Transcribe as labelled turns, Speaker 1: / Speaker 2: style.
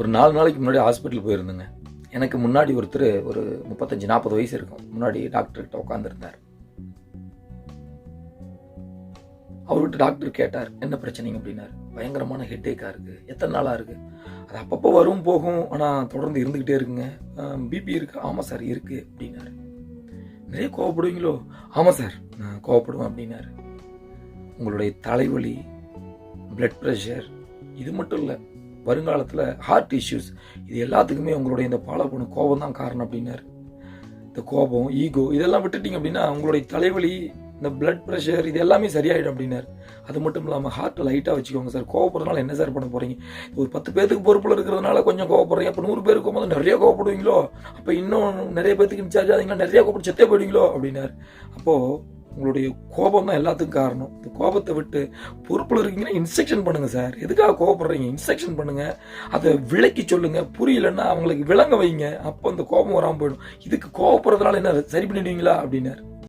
Speaker 1: ஒரு நாலு நாளைக்கு முன்னாடி ஹாஸ்பிட்டல் போயிருந்தேங்க. எனக்கு முன்னாடி ஒருத்தர் ஒரு முப்பத்தஞ்சு நாற்பது வயசு இருக்கும். முன்னாடி டாக்டர்கிட்ட உட்காந்துருந்தார் அவர்கிட்ட டாக்டர் கேட்டார் என்ன பிரச்சனைங்க? அப்படின்னாரு. பயங்கரமான ஹெட்டேக்காக இருக்குது எத்தனை நாளாக இருக்குது அது அப்பப்போ வரும் போகும். ஆனால் தொடர்ந்து இருந்துக்கிட்டே இருக்குங்க. பிபி இருக்கு. ஆமாம் சார் இருக்குது அப்படின்னாரு. நிறைய கோவப்படுவீங்களோ? ஆமாம் சார் நான் கோவப்படுவேன். அப்படின்னாரு. உங்களுடைய தலைவலி பிளட் ப்ரெஷர் இது மட்டும் இல்லை வருங்காலத்தில் ஹார்ட் இஷ்யூஸ் இது எல்லாத்துக்குமே உங்களுடைய இந்த பாலப்பணு கோபம் தான் காரணம் அப்படின்னாரு. இந்த கோபம் ஈகோ இதெல்லாம் விட்டுட்டீங்க அப்படின்னா உங்களுடைய தலைவலி இந்த பிளட் ப்ரெஷர் இது எல்லாமே சரியாயிடும் அப்படின்னாரு. அது மட்டும் இல்லாமல் ஹார்ட்டை லைட்டாக வச்சுக்கோங்க சார் கோவப்படுறதுனால என்ன சார் பண்ண போகிறீங்க ஒரு பத்து பேத்துக்கு பொறுப்பில் இருக்கிறதுனால கொஞ்சம் கோவப்படுறீங்க. அப்போ நூறு பேருக்கு போகும்போது நிறைய கோவப்படுவீங்களோ? அப்போ இன்னும் நிறைய பேத்துக்கு இன்சார்ஜ் ஆகுதுங்களா நிறைய கோவப்பட்டு செத்தே போயிடுவீங்களோ? அப்படின்னாரு. அப்போது உங்களுடைய கோபம் தான் எல்லாத்துக்கும் காரணம். இந்த கோபத்தை விட்டு பொறுப்பில் இருக்கீங்கன்னா இன்ஸ்ட்ரக்ஷன் பண்ணுங்கள் சார் எதுக்காக கோபப்படுறீங்க இன்ஸ்ட்ரக்ஷன் பண்ணுங்கள் அதை விளக்கி சொல்லுங்கள் புரியலன்னா அவங்களுக்கு விளங்க வைங்க. அப்போ அந்த கோபம் வராமல் போயிடும். இதுக்கு கோபப்படுறதுனால என்ன சரி பண்ணிடுவீங்களா? அப்படின்னாரு.